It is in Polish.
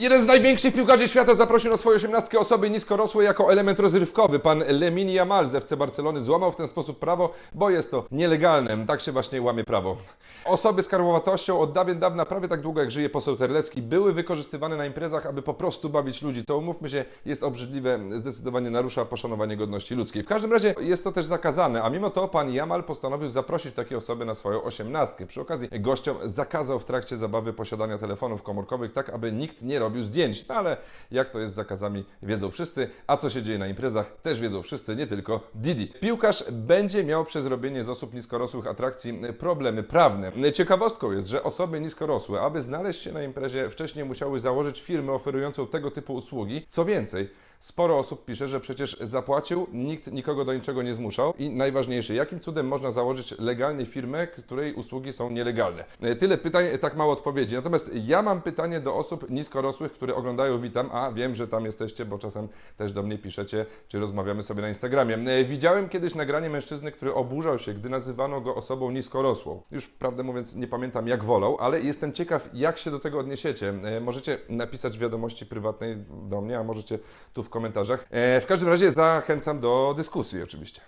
Jeden z największych piłkarzy świata zaprosił na swoje osiemnastkę osoby niskorosłe jako element rozrywkowy. Pan Lemini Yamal z FC Barcelony złamał w ten sposób prawo, bo jest to nielegalne. Tak się właśnie łamie prawo. Osoby z karłowatością od dawien dawna, prawie tak długo jak żyje poseł Terlecki, były wykorzystywane na imprezach, aby po prostu bawić ludzi. To umówmy się, jest obrzydliwe, zdecydowanie narusza poszanowanie godności ludzkiej. W każdym razie jest to też zakazane, a mimo to pan Yamal postanowił zaprosić takie osoby na swoją osiemnastkę. Przy okazji gościom zakazał w trakcie zabawy posiadania telefonów komórkowych, tak aby nikt nie robił zdjęć. No ale jak to jest z zakazami, wiedzą wszyscy, a co się dzieje na imprezach, też wiedzą wszyscy, nie tylko Didi. Piłkarz będzie miał przez robienie z osób niskorosłych atrakcji problemy prawne. Ciekawostką jest, że osoby niskorosłe, aby znaleźć się na imprezie, wcześniej musiały założyć firmę oferującą tego typu usługi. Co więcej, Sporo osób pisze, że przecież zapłacił, nikt nikogo do niczego nie zmuszał i najważniejsze, jakim cudem można założyć legalnie firmę, której usługi są nielegalne? E, Tyle pytań, tak mało odpowiedzi. Natomiast ja mam pytanie do osób niskorosłych, które oglądają Witam, a wiem, że tam jesteście, bo czasem też do mnie piszecie, czy rozmawiamy sobie na Instagramie. E, Widziałem kiedyś nagranie mężczyzny, który oburzał się, gdy nazywano go osobą niskorosłą. Już prawdę mówiąc nie pamiętam jak wolał, ale jestem ciekaw, jak się do tego odniesiecie. E, Możecie napisać wiadomości prywatnej do mnie, a możecie tu w komentarzach. E, W każdym razie zachęcam do dyskusji oczywiście.